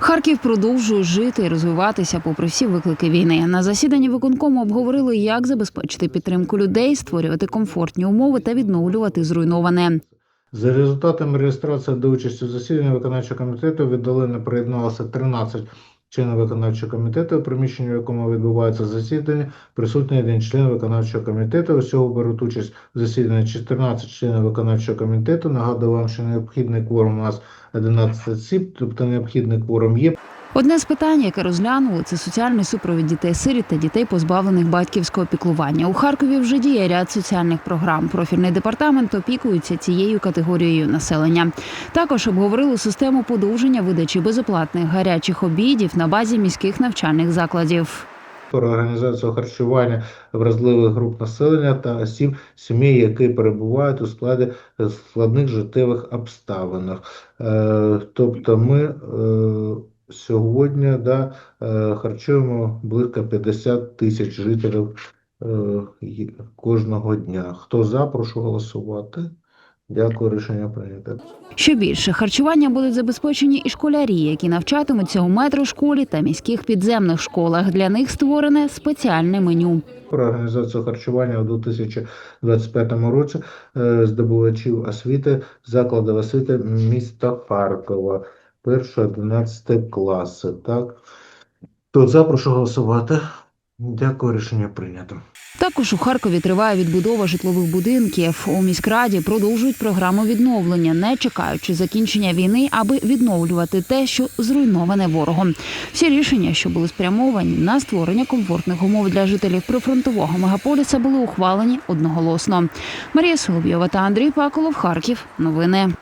Харків продовжує жити і розвиватися попри всі виклики війни. На засіданні виконкому обговорили, як забезпечити підтримку людей, створювати комфортні умови та відновлювати зруйноване. За результатами реєстрації до участі в засіданні виконавчого комітету віддалено приєдналося 13 членів виконавчого комітету, у приміщенні, в якому відбувається засідання, присутній один член виконавчого комітету. Усього беруть участь в засіданні 14 членів виконавчого комітету. Нагадую вам, що необхідний кворум у нас 11 осіб, тобто необхідний кворум є. Одне з питань, яке розглянули, це соціальний супровід дітей сиріт та дітей, позбавлених батьківського піклування. У Харкові вже діє ряд соціальних програм. Профільний департамент опікується цією категорією населення. Також обговорили систему подовження видачі безоплатних гарячих обідів на базі міських навчальних закладів. про організацію харчування вразливих груп населення та осіб сімей, які перебувають у складі складних життєвих обставинах. Е, Тобто ми е, сьогодні да, е, харчуємо близько 50 тисяч жителів е, кожного дня. Хто за, прошу голосувати. Дякую, рішення прийнято. Що більше, харчування будуть забезпечені і школярі, які навчатимуться у метрошколі та міських підземних школах. Для них створене спеціальне меню. про організацію харчування у 2025 році е, здобувачів освіти закладів освіти міста Харкова, 1-11 класи. Так? Тут за, прошу голосувати. Дякую, рішення прийнято. Також у Харкові триває відбудова житлових будинків. У міськраді продовжують програму відновлення, не чекаючи закінчення війни, аби відновлювати те, що зруйноване ворогом. Всі рішення, що були спрямовані на створення комфортних умов для жителів прифронтового мегаполіса, були ухвалені одноголосно. Марія Соловйова та Андрій Паколов. Харків. Новини.